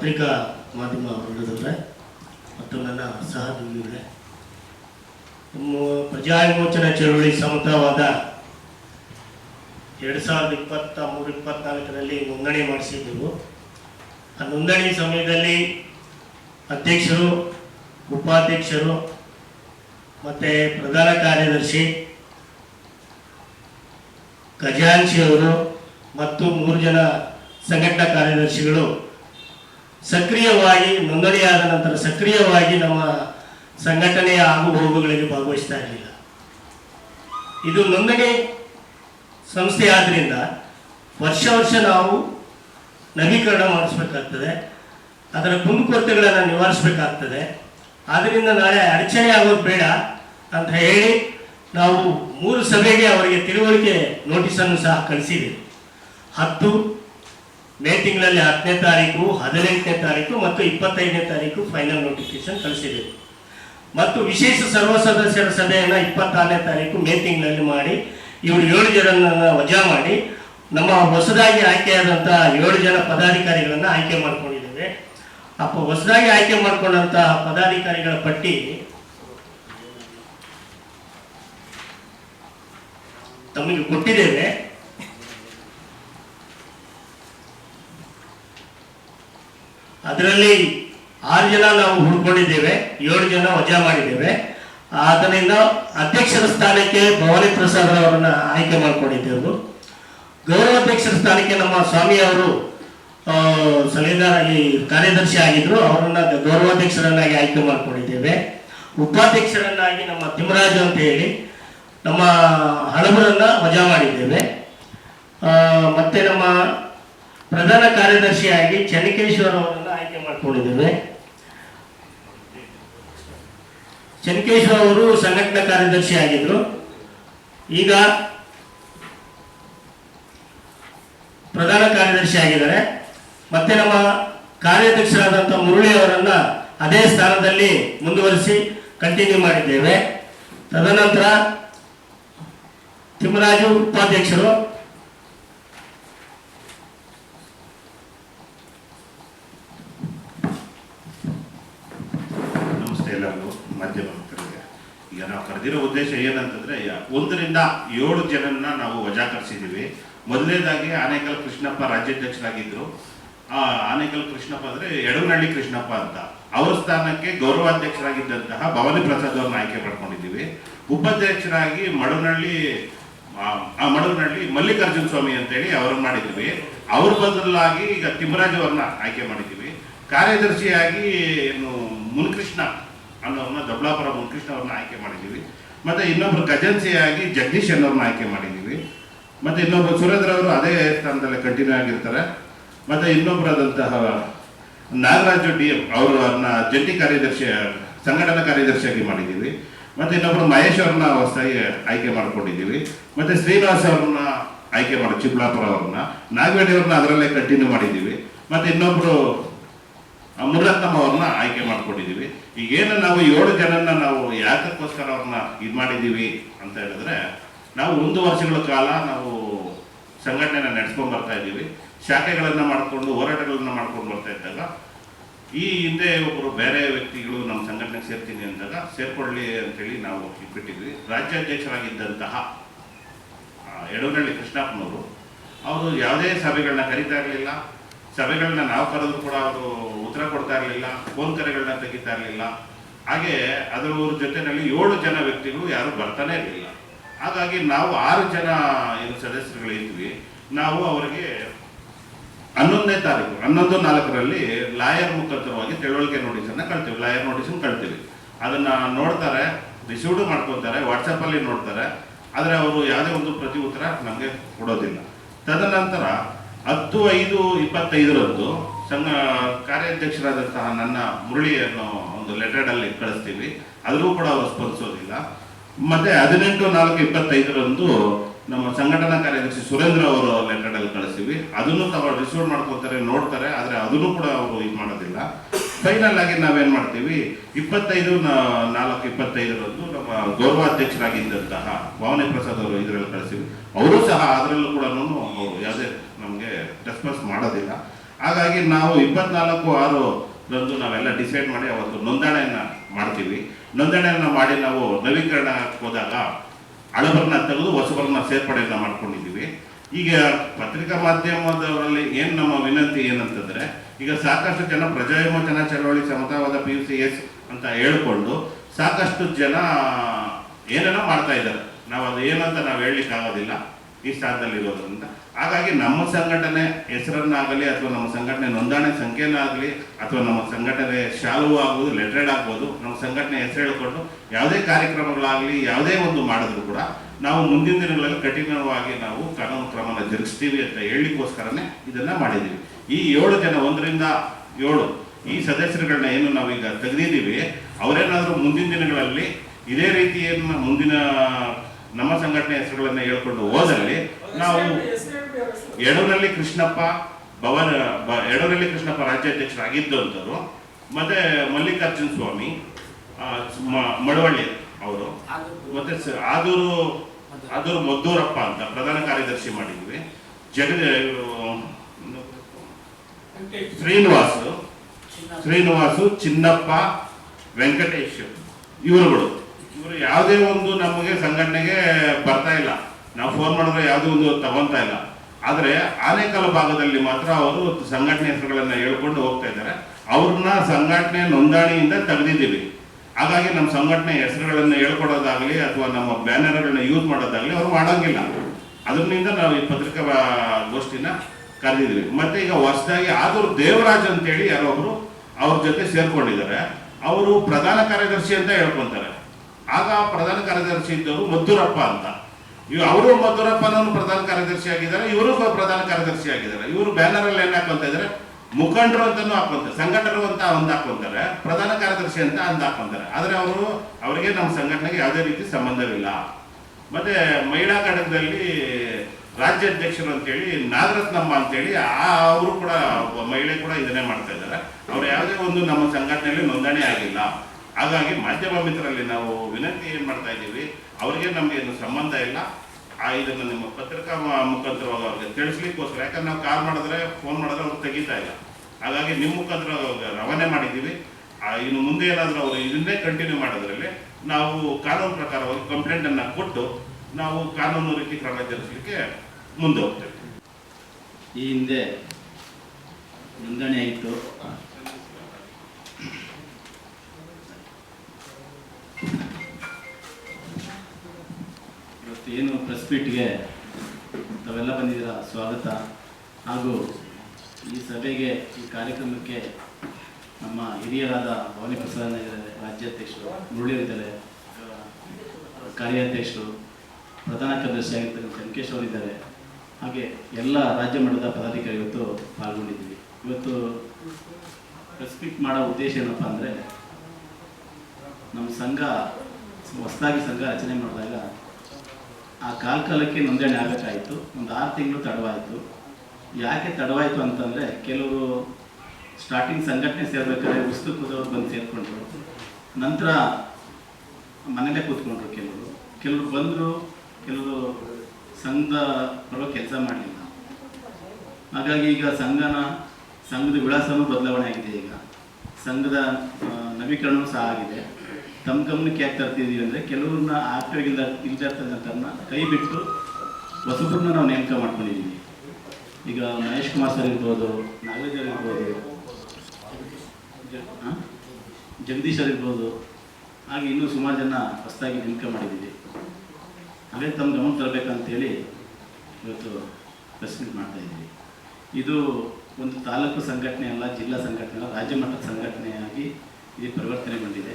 ಪತ್ರಿಕಾ ಮಾಧ್ಯಮ ವೃಂದದವರೇ ಮತ್ತು ನನ್ನ ಸಹೋದ್ಯೋಗಿಗಳೇ ನಮ್ಮ ಪ್ರಜಾ ವಿಮೋಚನಾ ಚಳವಳಿ ಸಮತವಾದ ಎರಡು ಸಾವಿರದ ಇಪ್ಪತ್ತ ಮೂರು, ಇಪ್ಪತ್ನಾಲ್ಕರಲ್ಲಿ ನೋಂದಣಿ ಮಾಡಿಸಿದ್ದೆವು. ಆ ನೋಂದಣಿ ಸಮಯದಲ್ಲಿ ಅಧ್ಯಕ್ಷರು, ಉಪಾಧ್ಯಕ್ಷರು ಮತ್ತು ಪ್ರಧಾನ ಕಾರ್ಯದರ್ಶಿ ಖಜಾಂಶಿಯವರು ಮತ್ತು ಮೂರು ಜನ ಸಂಘಟನಾ ಕಾರ್ಯದರ್ಶಿಗಳು ಸಕ್ರಿಯವಾಗಿ ನೋಂದಣಿಯಾದ ನಂತರ ಸಕ್ರಿಯವಾಗಿ ನಮ್ಮ ಸಂಘಟನೆಯ ಆಗು ಹೋಗುಗಳಿಗೆ ಭಾಗವಹಿಸ್ತಾ ಇರಲಿಲ್ಲ. ಇದು ನೋಂದಣಿ ಸಂಸ್ಥೆ ಆದ್ದರಿಂದ ವರ್ಷ ವರ್ಷ ನಾವು ನವೀಕರಣ ಮಾಡಿಸ್ಬೇಕಾಗ್ತದೆ. ಅದರ ಕುಂದುಕೊರತೆಗಳನ್ನು ನಿವಾರಿಸಬೇಕಾಗ್ತದೆ. ಆದ್ದರಿಂದ ನಾಳೆ ಅಡಚಣೆ ಆಗೋದು ಬೇಡ ಅಂತ ಹೇಳಿ ನಾವು ಮೂರು ಸಭೆಗೆ ಅವರಿಗೆ ತಿಳುವಳಿಕೆ ನೋಟಿಸನ್ನು ಸಹ ಕಳಿಸಿದೆ. ಹತ್ತು ಮೇ ತಿಂಗಳಲ್ಲಿ ಹತ್ತನೇ ತಾರೀಕು, ಹದಿನೆಂಟನೇ ತಾರೀಕು ಮತ್ತು ಇಪ್ಪತ್ತೈದನೇ ತಾರೀಕು ಫೈನಲ್ ನೋಟಿಫಿಕೇಶನ್ ಕಳಿಸಿದೆ. ಮತ್ತು ವಿಶೇಷ ಸರ್ವ ಸದಸ್ಯರ ಸಭೆಯನ್ನು ಇಪ್ಪತ್ತಾರನೇ ತಾರೀಕು ಮೇ ತಿಂಗಳಲ್ಲಿ ಮಾಡಿ, ಇವರು ಏಳು ಜನರನ್ನು ವಜಾ ಮಾಡಿ, ನಮ್ಮ ಹೊಸದಾಗಿ ಆಯ್ಕೆಯಾದಂಥ ಏಳು ಜನ ಪದಾಧಿಕಾರಿಗಳನ್ನು ಆಯ್ಕೆ ಮಾಡಿಕೊಂಡಿದ್ದೇವೆ. ಅಪ್ಪ, ಹೊಸದಾಗಿ ಆಯ್ಕೆ ಮಾಡಿಕೊಂಡಂಥ ಪದಾಧಿಕಾರಿಗಳ ಪಟ್ಟಿ ತಮಗೆ ಕೊಟ್ಟಿದ್ದೇವೆ. ಅದರಲ್ಲಿ ಆರು ಜನ ನಾವು ಹುಡ್ಕೊಂಡಿದ್ದೇವೆ ಏಳು ಜನ ವಜಾ ಮಾಡಿದ್ದೇವೆ. ಅದರಿಂದ ಅಧ್ಯಕ್ಷರ ಸ್ಥಾನಕ್ಕೆ ಭವಾನಿ ಪ್ರಸಾದ್ ಅವರನ್ನ ಆಯ್ಕೆ ಮಾಡಿಕೊಂಡಿದ್ದೆವು. ಗೌರವಾಧ್ಯಕ್ಷರ ಸ್ಥಾನಕ್ಕೆ ನಮ್ಮ ಸ್ವಾಮಿ ಅವರು ಆ, ಸಲಹೆಗಾರಾಗಿ ಕಾರ್ಯದರ್ಶಿ ಆಗಿದ್ರು. ಅವರನ್ನ ಗೌರವಾಧ್ಯಕ್ಷರನ್ನಾಗಿ ಆಯ್ಕೆ ಮಾಡಿಕೊಂಡಿದ್ದೇವೆ. ಉಪಾಧ್ಯಕ್ಷರನ್ನಾಗಿ ನಮ್ಮ ತಿಮ್ಮರಾಜು ಅಂತ ಹೇಳಿ ನಮ್ಮ ಹಳಬರನ್ನ ವಜಾ ಮಾಡಿದ್ದೇವೆ. ಮತ್ತೆ ನಮ್ಮ ಪ್ರಧಾನ ಕಾರ್ಯದರ್ಶಿಯಾಗಿ ಚನ್ನಕೇಶ್ವರ ಅವರನ್ನ ಆಯ್ಕೆ ಮಾಡಿಕೊಂಡಿದ್ದೇವೆ. ಚನ್ಕೇಶ್ವರ ಅವರು ಸಂಘಟನಾ ಕಾರ್ಯದರ್ಶಿ ಆಗಿದ್ರು. ಈಗ ಪ್ರಧಾನ ಕಾರ್ಯದರ್ಶಿ ಆಗಿದ್ದಾರೆ. ಮತ್ತೆ ನಮ್ಮ ಕಾರ್ಯಾಧ್ಯಕ್ಷರಾದಂಥ ಮುರಳಿ ಅವರನ್ನ ಅದೇ ಸ್ಥಾನದಲ್ಲಿ ಮುಂದುವರಿಸಿ ಕಂಟಿನ್ಯೂ ಮಾಡಿದ್ದೇವೆ. ತದನಂತರ ತಿಮ್ಮರಾಜು ಉಪಾಧ್ಯಕ್ಷರು ಮಾಧ್ಯಮ ಈಗ ನಾವು ಕರೆದಿರೋ ಉದ್ದೇಶ ಏನಂತಂದ್ರೆ ಒಂದರಿಂದ ಏಳು ಜನನ್ನ ನಾವು ವಜಾ ಕರೆಸಿದ್ದೀವಿ ಮೊದಲನೇದಾಗಿ ಆನೇಕಲ್ ಕೃಷ್ಣಪ್ಪ ಆ ಆನೇಕಲ್ ಕೃಷ್ಣಪ್ಪ ಅಂದ್ರೆ ಎಡವನಹಳ್ಳಿ ಕೃಷ್ಣಪ್ಪ ಅಂತ. ಅವರ ಸ್ಥಾನಕ್ಕೆ ಗೌರವಾಧ್ಯಕ್ಷರಾಗಿದ್ದಂತಹ ಭವಾನಿ ಪ್ರಸಾದ್ ಅವ್ರನ್ನ ಆಯ್ಕೆ ಮಾಡ್ಕೊಂಡಿದ್ದೀವಿ. ಉಪಾಧ್ಯಕ್ಷರಾಗಿ ಮಡವನಹಳ್ಳಿ, ಆ- ಆ ಮಡವನಹಳ್ಳಿ ಮಲ್ಲಿಕಾರ್ಜುನ ಸ್ವಾಮಿ ಅಂತೇಳಿ ಅವ್ರನ್ನ ಮಾಡಿದ್ವಿ ಅವ್ರ ಬದಲಾಗಿ ಈಗ ತಿಮ್ಮರಾಜ್ ಅವ್ರನ್ನ ಆಯ್ಕೆ ಮಾಡಿದ್ದೀವಿ. ಕಾರ್ಯದರ್ಶಿಯಾಗಿ ಏನು, ಮುನ್ಕೃಷ್ಣ ಅನ್ನೋರ್ನ ದೊಡ್ಡಾಪುರ ಮುನ್ಕೃಷ್ಣ ಅವ್ರನ್ನ ಆಯ್ಕೆ ಮಾಡಿದ್ದೀವಿ ಮತ್ತೆ ಇನ್ನೊಬ್ರು ಖಜಾನ್ಸಿಯಾಗಿ ಜಗದೀಶ್ ಅನ್ನೋರ್ನ ಆಯ್ಕೆ ಮಾಡಿದ್ದೀವಿ ಮತ್ತೆ ಇನ್ನೊಬ್ಬರು ಸುರೇಂದ್ರ ಅವರು ಅದೇ ಸ್ಥಾನದಲ್ಲಿ ಕಂಟಿನ್ಯೂ ಆಗಿರ್ತಾರೆ. ಮತ್ತೆ ಇನ್ನೊಬ್ಬರಾದಂತಹ ನಾಗರಾಜು ಡಿ ಎಂ ಅವರನ್ನ ಜಂಟಿ ಕಾರ್ಯದರ್ಶಿ, ಸಂಘಟನಾ ಕಾರ್ಯದರ್ಶಿಯಾಗಿ ಮಾಡಿದ್ದೀವಿ ಮತ್ತೆ ಇನ್ನೊಬ್ರು ಮಹೇಶ್ ಅವ್ರನ್ನ ಹೊಸದಾಗಿ ಆಯ್ಕೆ ಮಾಡ್ಕೊಂಡಿದ್ದೀವಿ ಮತ್ತೆ ಶ್ರೀನಿವಾಸ್ ಅವ್ರನ್ನ ಆಯ್ಕೆ ಮಾಡಿ ಚಿಕ್ಕಬಳ್ಳಾಪುರ ಅವ್ರನ್ನ ನಾಗವೇಡಿ ಅವ್ರನ್ನ ಅದರಲ್ಲೇ ಕಂಟಿನ್ಯೂ ಮಾಡಿದ್ದೀವಿ ಮತ್ತೆ ಇನ್ನೊಬ್ರು ಅವ್ರನ್ನ ಆಯ್ಕೆ ಮಾಡ್ಕೊಂಡಿದ್ದೀವಿ. ಈಗೇನು ನಾವು ಏಳು ಜನನ್ನ ನಾವು ಯಾತಕ್ಕೋಸ್ಕರ ಅವ್ರನ್ನ ಇದು ಮಾಡಿದ್ದೀವಿ ಅಂತ ಹೇಳಿದ್ರೆ, ನಾವು ಒಂದು ವರ್ಷಗಳ ಕಾಲ ನಾವು ಸಂಘಟನೆನ ನಡೆಸ್ಕೊಂಡು ಬರ್ತಾ ಇದ್ದೀವಿ. ಶಾಖೆಗಳನ್ನು ಮಾಡಿಕೊಂಡು, ಹೋರಾಟಗಳನ್ನು ಮಾಡ್ಕೊಂಡು ಬರ್ತಾ ಇದ್ದಾಗ, ಈ ಹಿಂದೆ ಒಬ್ಬರು ಬೇರೆ ವ್ಯಕ್ತಿಗಳು ನಮ್ಮ ಸಂಘಟನೆಗೆ ಸೇರ್ತೀನಿ ಅಂದಾಗ, ಸೇರ್ಕೊಳ್ಳಿ ಅಂತೇಳಿ ನಾವು ಇಟ್ಬಿಟ್ಟಿದ್ವಿ. ರಾಜ್ಯಾಧ್ಯಕ್ಷರಾಗಿದ್ದಂತಹ ಯಡೂರಳ್ಳಿ ಕೃಷ್ಣಪ್ಪನವರು, ಅವರು ಯಾವುದೇ ಸಭೆಗಳನ್ನ ಕರೀತಾ ಇರಲಿಲ್ಲ. ಸಭೆಗಳನ್ನ ನಾವು ಕರೆದ್ರು ಕೂಡ ಅವರು ಉತ್ತರ ಕೊಡ್ತಾ ಇರಲಿಲ್ಲ ಫೋನ್ ಕರೆಗಳನ್ನ ತೆಗಿತಾ ಇರಲಿಲ್ಲ. ಹಾಗೆ ಅದರ ಜೊತೆಯಲ್ಲಿ ಏಳು ಜನ ವ್ಯಕ್ತಿಗಳು ಯಾರು ಬರ್ತಾನೆ ಇರಲಿಲ್ಲ. ಹಾಗಾಗಿ ನಾವು ಆರು ಜನ ಏನು ಸದಸ್ಯರುಗಳು ಇದ್ವಿ. ನಾವು ಅವರಿಗೆ ಹನ್ನೊಂದನೇ ತಾರೀಕು, ಹನ್ನೊಂದು ನಾಲ್ಕರಲ್ಲಿ ಲಾಯರ್ ಮುಖಾಂತರವಾಗಿ ತಿಳುವಳಿಕೆ ನೋಟಿಸನ್ನು ಕಳ್ತೀವಿ, ಲಾಯರ್ ನೋಟಿಸನ್ನು ಕಳ್ತೀವಿ. ಅದನ್ನ ನೋಡ್ತಾರೆ, ರಿಸೀವ್ಡ್ ಮಾಡ್ಕೊತಾರೆ, ವಾಟ್ಸಪ್ಪಲ್ಲಿ ನೋಡ್ತಾರೆ. ಆದರೆ ಅವರು ಯಾವುದೇ ಒಂದು ಪ್ರತಿ ಉತ್ತರ ನಮಗೆ ಕೊಡೋದಿಲ್ಲ. ತದನಂತರ ಹತ್ತು ಐದು ಇಪ್ಪತ್ತೈದರಂದು ಸಂಘ ಕಾರ್ಯಾಧ್ಯಕ್ಷರಾದಂತಹ ನನ್ನ ಮುರಳಿ ಅನ್ನೋ ಒಂದು ಲೆಟರ್ಡಲ್ಲಿ ಕಳಿಸ್ತೀವಿ. ಅದ್ರೂ ಕೂಡ ಅವರು ಸ್ಪಂದಿಸೋದಿಲ್ಲ. ಮತ್ತೆ ಹದಿನೆಂಟು, ನಾಲ್ಕು, ಇಪ್ಪತ್ತೈದರಂದು ನಮ್ಮ ಸಂಘಟನಾ ಕಾರ್ಯದರ್ಶಿ ಸುರೇಂದ್ರ ಅವರು ಲೆಟರ್ಡಲ್ಲಿ ಕಳಿಸ್ತೀವಿ. ಅದನ್ನು ತಾವು ರಿಸೀವ್ ಮಾಡ್ಕೊತಾರೆ, ನೋಡ್ತಾರೆ, ಆದರೆ ಅದನ್ನು ಕೂಡ ಅವರು ಇದು ಮಾಡೋದಿಲ್ಲ. ಫೈನಲ್ ಆಗಿ ನಾವೇನು ಮಾಡ್ತೀವಿ? ಇಪ್ಪತ್ತೈದು ನಾಲ್ಕು, ಇಪ್ಪತ್ತೈದರಂದು ನಮ್ಮ ಗೌರವಾಧ್ಯಕ್ಷರಾಗಿದ್ದಂತಹ ಭಾವನೆ ಪ್ರಸಾದ್ ಅವರು ಇದರಲ್ಲಿ ಕಳಿಸ್ತೀವಿ. ಅವರು ಸಹ ಅದರಲ್ಲೂ ಕೂಡ ಯಾವುದೇ ನಮಗೆ ರೆಸ್ಪಾನ್ಸ್ ಮಾಡೋದಿಲ್ಲ. ಹಾಗಾಗಿ ನಾವು ಇಪ್ಪತ್ನಾಲ್ಕು, ಆರು ರಂದು ನಾವೆಲ್ಲ ಡಿಸೈಡ್ ಮಾಡಿ ಅವತ್ತು ನೋಂದಣಿಯನ್ನು ಮಾಡ್ತೀವಿ. ನೋಂದಣಿಯನ್ನು ಮಾಡಿ ನಾವು ನವೀಕರಣ ಹೋದಾಗ ಹಳಬರನ್ನ ತೆಗೆದು ಹೊಸಬರನ್ನ ಸೇರ್ಪಡೆಯನ್ನು ಮಾಡ್ಕೊಂಡಿದ್ದೀವಿ. ಈಗ ಪತ್ರಿಕಾ ಮಾಧ್ಯಮದವರಲ್ಲಿ ಏನು ನಮ್ಮ ವಿನಂತಿ ಏನಂತಂದರೆ, ಈಗ ಸಾಕಷ್ಟು ಜನ ಪ್ರಜಾವಿಮೋಚನಾ ಚಳವಳಿ ಸಮತಾವಾದ ಪಿ ಯು ಸಿ ಎಸ್ ಅಂತ ಹೇಳ್ಕೊಂಡು ಸಾಕಷ್ಟು ಜನ ಏನೇನೋ ಮಾಡ್ತಾ ಇದ್ದಾರೆ. ನಾವು ಅದು ಏನಂತ ನಾವು ಹೇಳಲಿಕ್ಕೆ ಆಗೋದಿಲ್ಲ ಈ ಸ್ಥಾನದಲ್ಲಿ ಇರೋದ್ರಿಂದ ಹಾಗಾಗಿ ನಮ್ಮ ಸಂಘಟನೆ ಹೆಸರನ್ನಾಗಲಿ ಅಥವಾ ನಮ್ಮ ಸಂಘಟನೆ ನೋಂದಣಿ ಸಂಖ್ಯೆನಾಗಲಿ ಅಥವಾ ನಮ್ಮ ಸಂಘಟನೆ ಶಾಲು ಆಗ್ಬೋದು, ಲೆಟ್ರೇಡ್ ಆಗ್ಬೋದು, ನಮ್ಮ ಸಂಘಟನೆ ಹೆಸರು ಹೇಳಿಕೊಂಡು ಯಾವುದೇ ಕಾರ್ಯಕ್ರಮಗಳಾಗಲಿ, ಯಾವುದೇ ಒಂದು ಮಾಡಿದ್ರು ಕೂಡ ನಾವು ಮುಂದಿನ ದಿನಗಳಲ್ಲಿ ಕಠಿಣವಾಗಿ ನಾವು ಕಾನೂನು ಕ್ರಮನ ಜರುಗಿಸ್ತೀವಿ ಅಂತ ಹೇಳಿಕೋಸ್ಕರನೇ ಇದನ್ನು ಮಾಡಿದ್ದೀವಿ. ಈ ಏಳು ಜನ, ಒಂದರಿಂದ ಏಳು ಈ ಸದಸ್ಯರುಗಳನ್ನ ಏನು ನಾವೀಗ ತೆಗೆದಿದ್ದೀವಿ, ಅವರೇನಾದರೂ ಮುಂದಿನ ದಿನಗಳಲ್ಲಿ ಇದೇ ರೀತಿಯನ್ನು ಮುಂದಿನ ನಮ್ಮ ಸಂಘಟನೆ ಹೆಸರುಗಳನ್ನ ಹೇಳ್ಕೊಂಡು ಹೋದಲ್ಲಿ ನಾವು ಎಡೂರಲ್ಲಿ ಕೃಷ್ಣಪ್ಪ ಭವನ ಎಡೂರಲ್ಲಿ ಕೃಷ್ಣಪ್ಪ ರಾಜ್ಯಾಧ್ಯಕ್ಷರಾಗಿದ್ದಂಥವ್ರು, ಮತ್ತೆ ಮಲ್ಲಿಕಾರ್ಜುನ ಸ್ವಾಮಿ ಮಳವಳ್ಳಿ ಅವರು, ಮತ್ತೆ ಆದೂರು ಆದೂರು ಮದ್ದೂರಪ್ಪ ಅಂತ ಪ್ರಧಾನ ಕಾರ್ಯದರ್ಶಿ ಮಾಡಿದ್ವಿ. ಜಗ, ಶ್ರೀನಿವಾಸ್, ಶ್ರೀನಿವಾಸು, ಚಿನ್ನಪ್ಪ, ವೆಂಕಟೇಶ್, ಇವರುಗಳು. ಇವರು ಯಾವುದೇ ಒಂದು ನಮಗೆ ಸಂಘಟನೆಗೆ ಬರ್ತಾ ಇಲ್ಲ. ನಾವು ಫೋನ್ ಮಾಡಿದ್ರೆ ಯಾವುದೇ ಒಂದು ತಗೊಂತಾ ಇಲ್ಲ. ಆದರೆ ಆನೇಕಲ್ ಭಾಗದಲ್ಲಿ ಮಾತ್ರ ಅವರು ಸಂಘಟನೆ ಹೆಸರುಗಳನ್ನು ಹೇಳ್ಕೊಂಡು ಹೋಗ್ತಾ ಇದ್ದಾರೆ. ಅವ್ರನ್ನ ಸಂಘಟನೆ ನೋಂದಣಿಯಿಂದ ತೆಗೆದಿದ್ದೀವಿ. ಹಾಗಾಗಿ ನಮ್ಮ ಸಂಘಟನೆ ಹೆಸರುಗಳನ್ನು ಹೇಳ್ಕೊಡೋದಾಗಲಿ ಅಥವಾ ನಮ್ಮ ಬ್ಯಾನರ್ಗಳನ್ನ ಯೂಸ್ ಮಾಡೋದಾಗಲಿ ಅವ್ರು ಮಾಡೋಂಗಿಲ್ಲ. ಅದರಿಂದ ನಾವು ಈ ಪತ್ರಿಕಾ ಗೋಷ್ಠಿನ ಕರೆದಿದ್ದೀವಿ. ಮತ್ತೆ ಈಗ ಹೊಸದಾಗಿ ಆದರೂ ದೇವರಾಜ್ ಅಂತೇಳಿ ಒಬ್ಬರು ಅವ್ರ ಜೊತೆ ಸೇರ್ಕೊಂಡಿದ್ದಾರೆ. ಅವರು ಪ್ರಧಾನ ಕಾರ್ಯದರ್ಶಿ ಅಂತ ಹೇಳ್ಕೊಂತಾರೆ. ಆಗ ಪ್ರಧಾನ ಕಾರ್ಯದರ್ಶಿ ಇದ್ದವರು ಮದ್ದೂರಪ್ಪ ಅಂತ. ಇವ್ ಅವರು ಮದ್ದೂರಪ್ಪನವರು ಪ್ರಧಾನ ಕಾರ್ಯದರ್ಶಿ ಆಗಿದ್ದಾರೆ, ಇವರು ಪ್ರಧಾನ ಕಾರ್ಯದರ್ಶಿ ಆಗಿದ್ದಾರೆ. ಇವರು ಬ್ಯಾನರ್ ಅಲ್ಲಿ ಏನ್ ಹಾಕೊಂತ ಇದ್ದಾರೆ ಮುಖಂಡರು ಅಂತಾನು ಹಾಕೊಂತಾರೆ ಸಂಘಟಕರು ಅಂತ ಒಂದ್ ಹಾಕೊಂತಾರೆ ಪ್ರಧಾನ ಕಾರ್ಯದರ್ಶಿ ಅಂತ ಅಂದ್ ಹಾಕೊಂತಾರೆ ಆದ್ರೆ ಅವರು, ಅವರಿಗೆ ನಮ್ಮ ಸಂಘಟನೆಗೆ ಯಾವುದೇ ರೀತಿ ಸಂಬಂಧವಿಲ್ಲ. ಮತ್ತೆ ಮಹಿಳಾ ಘಟಕದಲ್ಲಿ ರಾಜ್ಯಾಧ್ಯಕ್ಷರು ಅಂತೇಳಿ ನಾಗರತ್ನಮ್ಮ ಅಂತೇಳಿ, ಆ ಅವರು ಕೂಡ, ಮಹಿಳೆ ಕೂಡ ಇದನ್ನೇ ಮಾಡ್ತಾ ಇದ್ದಾರೆ. ಅವ್ರು ಯಾವುದೇ ಒಂದು ನಮ್ಮ ಸಂಘಟನೆಯಲ್ಲಿ ನೋಂದಣಿ ಆಗಿಲ್ಲ. ಹಾಗಾಗಿ ಮಾಧ್ಯಮ ಮಿತ್ರರಲ್ಲಿ ನಾವು ವಿನಂತಿ ಏನು ಮಾಡ್ತಾ ಇದ್ದೀವಿ, ಅವರಿಗೆ ಏನು ಸಂಬಂಧ ಇಲ್ಲ. ಆ ಇದನ್ನು ನಿಮ್ಮ ಪತ್ರಿಕಾ ಮುಖಾಂತರವಾಗಿ ಅವ್ರಿಗೆ ತಿಳಿಸ್ಲಿಕ್ಕೋಸ್ಕರ, ಯಾಕಂದ್ರೆ ನಾವು ಕಾಲ್ ಮಾಡಿದ್ರೆ ಫೋನ್ ಮಾಡಿದ್ರೆ ಅವ್ರು ತೆಗಿತಾ ಇಲ್ಲ. ಹಾಗಾಗಿ ನಿಮ್ಮ ಮುಖಾಂತರ ರವಾನೆ ಮಾಡಿದ್ದೀವಿ. ಇನ್ನು ಮುಂದೆ ಏನಾದರೂ ಅವರು ಇದನ್ನೇ ಕಂಟಿನ್ಯೂ ಮಾಡೋದ್ರಲ್ಲಿ ನಾವು ಕಾನೂನು ಪ್ರಕಾರವಾಗಿ ಕಂಪ್ಲೇಂಟನ್ನು ಕೊಟ್ಟು ನಾವು ಕಾನೂನು ರೀತಿ ಕ್ರಮ ಜರುಗಿಸಲಿಕ್ಕೆ ಮುಂದೆ ಹೋಗ್ತೇವೆ. ಈ ಹಿಂದೆ ನೋಂದಣಿ ಆಯಿತು. ಇವತ್ತು ಏನು ಪ್ರೆಸ್ ಮೀಟ್ಗೆ ತಾವೆಲ್ಲ ಬಂದಿದ್ದೀರ? ಸ್ವಾಗತ. ಹಾಗೂ ಈ ಸಭೆಗೆ, ಈ ಕಾರ್ಯಕ್ರಮಕ್ಕೆ ನಮ್ಮ ಹಿರಿಯರಾದ ಭವಾನಿ ಪ್ರಸಾದ್ ಇದ್ದಾರೆ ರಾಜ್ಯಾಧ್ಯಕ್ಷರು ಮುರಳಿಯರಿದ್ದಾರೆ ಕಾರ್ಯಾಧ್ಯಕ್ಷರು, ಪ್ರಧಾನ ಕಾರ್ಯದರ್ಶಿ ಆಗಿರ್ತಕ್ಕಂಥ ವೆಂಕಟೇಶ್ ಅವರಿದ್ದಾರೆ. ಹಾಗೆ ಎಲ್ಲ ರಾಜ್ಯ ಮಟ್ಟದ ಪದಾಧಿಕಾರಿ ಇವತ್ತು ಪಾಲ್ಗೊಂಡಿದ್ದೀವಿ. ಇವತ್ತು ಪ್ರೆಸ್ ಮೀಟ್ ಮಾಡೋ ಉದ್ದೇಶ ಏನಪ್ಪ ಅಂದರೆ, ನಮ್ಮ ಸಂಘ, ಹೊಸದಾಗಿ ಸಂಘ ರಚನೆ ಮಾಡಿದಾಗ ಆ ಕಾಲ ಕಾಲಕ್ಕೆ ನೋಂದಣಿ ಆಗಬೇಕಾಯಿತು ಒಂದು ಆರು ತಿಂಗಳು ತಡವಾಯಿತು. ಯಾಕೆ ತಡವಾಯಿತು ಅಂತಂದರೆ ಕೆಲವರು ಸ್ಟಾರ್ಟಿಂಗ್ ಸಂಘಟನೆ ಸೇರ್ಬೇಕಾದ್ರೆ ಉಸ್ತುಕದವ್ರು ಬಂದು ಸೇರಿಕೊಂಡ್ರು. ನಂತರ ಮನೇಲೇ ಕೂತ್ಕೊಂಡ್ರು ಕೆಲವರು. ಕೆಲವರು ಬಂದರು, ಕೆಲವರು ಸಂಘದ ಪರವ ಕೆಲಸ ಮಾಡಲಿಲ್ಲ. ಹಾಗಾಗಿ ಈಗ ಸಂಘನ, ಸಂಘದ ವಿಳಾಸವೂ ಬದಲಾವಣೆ ಆಗಿದೆ ಈಗ. ಸಂಘದ ನವೀಕರಣವೂ ಸಹ ಆಗಿದೆ. ತಮ್ಮ ಗಮನಕ್ಕೆ ಯಾಕೆ ತರ್ತಿದ್ದೀವಿ ಅಂದರೆ ಕೆಲವ್ರನ್ನ ಆಕ್ಟಿವ್ ಇಲ್ಲದೆ ಇರ್ತಕ್ಕಂಥವ್ರನ್ನ ಕೈ ಬಿಟ್ಟು ಹೊಸಬ್ರನ್ನ ನಾವು ನೇಮಕ ಮಾಡ್ಕೊಂಡಿದ್ದೀವಿ ಈಗ ಮಹೇಶ್ ಕುಮಾರ್ ಸರ್ ಇರ್ಬೋದು, ನಾಗರಾಜ್ ಅವ್ರು ಇರ್ಬೋದು? ಜಗದೀಶ್ ಅವ್ರು ಇರ್ಬೋದು, ಹಾಗೆ ಇನ್ನೂ ಸುಮಾರು ಜನ ಹೊಸದಾಗಿ ನೇಮಕ ಮಾಡಿದ್ದೀವಿ. ಅದೇ ತಮ್ಮ ಗಮನ ತರಬೇಕಂತೇಳಿ ಇವತ್ತು ಪ್ರೆಸ್ ಮೀಟ್ ಮಾಡ್ತಾ ಇದ್ದೀವಿ ಇದು ಒಂದು ತಾಲೂಕು ಸಂಘಟನೆ ಅಲ್ಲ, ಜಿಲ್ಲಾ ಸಂಘಟನೆ ಅಲ್ಲ, ರಾಜ್ಯ ಮಟ್ಟದ ಸಂಘಟನೆಯಾಗಿ ಇದು ಪರಿವರ್ತನೆಗೊಂಡಿದೆ